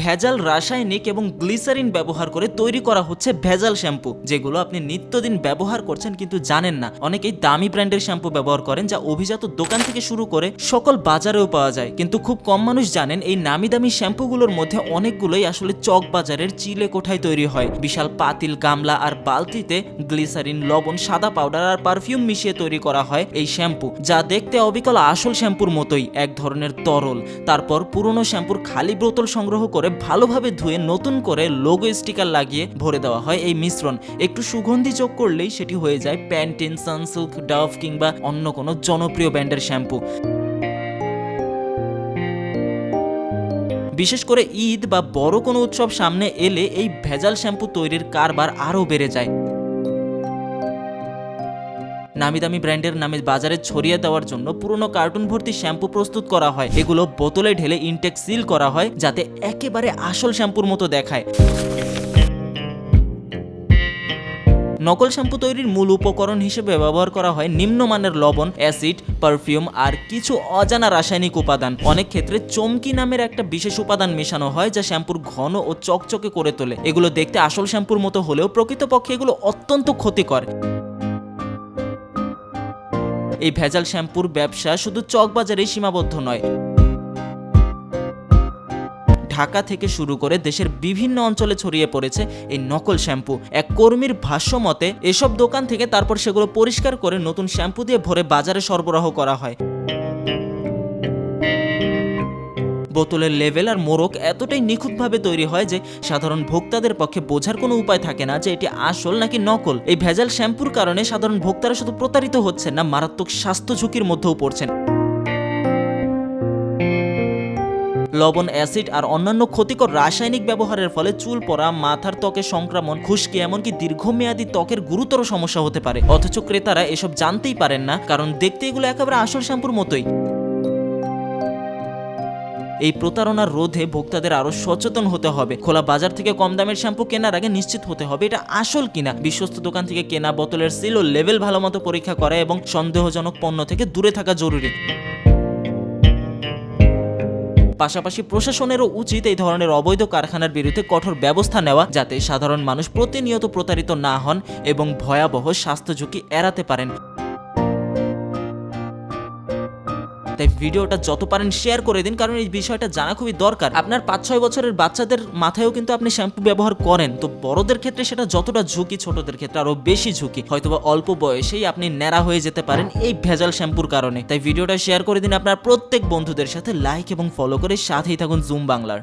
ভেজাল রাসায়নিক এবং গ্লিসারিন ব্যবহার করে তৈরি করা হচ্ছে ভেজাল শ্যাম্পু, যেগুলো আপনি নিত্যদিন ব্যবহার করছেন কিন্তু জানেন না। অনেকেই দামি ব্র্যান্ডের শ্যাম্পু ব্যবহার করেন যা অভিজাত দোকান থেকে শুরু করে সকল বাজারেও পাওয়া যায়। কিন্তু খুব কম মানুষ জানেন এই নামি দামি শ্যাম্পুগুলোর মধ্যে অনেকগুলোই আসলে চক বাজারের চিলে কোঠায় তৈরি হয়। বিশাল পাতিল গামলা আর বালতিতে গ্লিসারিন, লবণ, সাদা পাউডার আর পারফিউম মিশিয়ে তৈরি করা হয় এই শ্যাম্পু, যা দেখতে অবিকল আসল শ্যাম্পুর মতোই, এক ধরনের তরল। তারপর পুরনো শ্যাম্পুর খালি বোতল সংগ্রহ করে ভালোভাবে ধুয়ে নতুন করে লোগো স্টিকার লাগিয়ে ভরে দেওয়া হয় এই মিশ্রণ। একটু সুগন্ধি যোগ করলেই সেটি হয়ে যায় প্যান্টিন সানসিল্ক ডাভ কিংবা অন্য কোনো জনপ্রিয় ব্র্যান্ডের শ্যাম্পু। বিশেষ করে ঈদ বা বড় কোনো উৎসব সামনে এলে এই ভেজাল শ্যাম্পু তৈরির কারবার আরও বেড়ে যায়। নামি দামি ব্র্যান্ডের নামে বাজারে ছড়িয়ে দেওয়ার জন্য পুরনো কার্টুন ভর্তি শ্যাম্পু প্রস্তুত করা হয়। এগুলো বোতলে ঢেলে ইনটেক সিল করা হয় যাতে একেবারে আসল শ্যাম্পুর মতো দেখায়। নকল শ্যাম্পু তৈরির মূল উপকরণ হিসেবে ব্যবহার করা হয় নিম্নমানের লবণ, অ্যাসিড, পারফিউম আর কিছু অজানা রাসায়নিক উপাদান। অনেক ক্ষেত্রে চমকি নামের একটা বিশেষ উপাদান মেশানো হয় যা শ্যাম্পুর ঘন ও চকচকে করে তোলে। এগুলো দেখতে আসল শ্যাম্পুর মতো হলেও প্রকৃতপক্ষে এগুলো অত্যন্ত ক্ষতিকর। এই ভেজাল শ্যাম্পুর ব্যবসা শুধু চকবাজারেই সীমাবদ্ধ নয়। ঢাকা থেকে শুরু করে দেশের বিভিন্ন অঞ্চলে ছড়িয়ে পড়েছে এই নকল শ্যাম্পু। এক কর্মীর ভাষ্য মতে, এসব দোকান থেকে তারপর সেগুলো পরিষ্কার করে নতুন শ্যাম্পু দিয়ে ভরে বাজারে সরবরাহ করা হয়। বোতলের লেভেল আর মোড়ক এতটাই নিখুঁতভাবে তৈরি হয় যে সাধারণ ভোক্তাদের পক্ষে বোঝার কোনো উপায় থাকে না যে এটি আসল নাকি নকল। এই ভেজাল শ্যাম্পুর কারণে সাধারণ ভোক্তারা শুধু প্রতারিত হচ্ছেন না, মারাত্মক স্বাস্থ্য ঝুঁকির মধ্যেও পড়ছেন। লবণ, অ্যাসিড আর অন্যান্য ক্ষতিকর রাসায়নিক ব্যবহারের ফলে চুল পড়া, মাথার ত্বকে সংক্রমণ, খুশকি এমনকি দীর্ঘমেয়াদী ত্বকের গুরুতর সমস্যা হতে পারে। অথচ ক্রেতারা এসব জানতেই পারেন না, কারণ দেখতে এগুলো একেবারে আসল শ্যাম্পুর মতোই। এই প্রতারণার রোধে ভোক্তাদের আরও সচেতন হতে হবে। খোলা বাজার থেকে কম দামের শ্যাম্পু কেনার আগে নিশ্চিত হতে হবে এটা আসল কিনা। বিশ্বস্ত দোকান থেকে কেনা বোতলের সিল ও লেভেল ভালো মতো পরীক্ষা করা এবং সন্দেহজনক পণ্য থেকে দূরে থাকা জরুরি। পাশাপাশি প্রশাসনেরও উচিত এই ধরনের অবৈধ কারখানার বিরুদ্ধে কঠোর ব্যবস্থা নেওয়া যাতে সাধারণ মানুষ প্রতিনিয়ত প্রতারিত না হন এবং ভয়াবহ স্বাস্থ্য ঝুঁকি এড়াতে পারেন। তাই ভিডিওটা যত পারেন শেয়ার করে দিন, কারণ এই বিষয়টা জানা খুবই দরকার। আপনার পাঁচ ছয় বছরের বাচ্চাদের মাথায়ও কিন্তু আপনি শ্যাম্পু ব্যবহার করেন। তো বড়দের ক্ষেত্রে সেটা যতটা ঝুঁকি, ছোটদের ক্ষেত্রে আরও বেশি ঝুঁকি। হয়তোবা অল্প বয়সেই আপনি ন্যাড়া হয়ে যেতে পারেন এই ভেজাল শ্যাম্পুর কারণে। তাই ভিডিওটা শেয়ার করে দিন আপনার প্রত্যেক বন্ধুদের সাথে। লাইক এবং ফলো করে সাথেই থাকুন জুম বাংলার।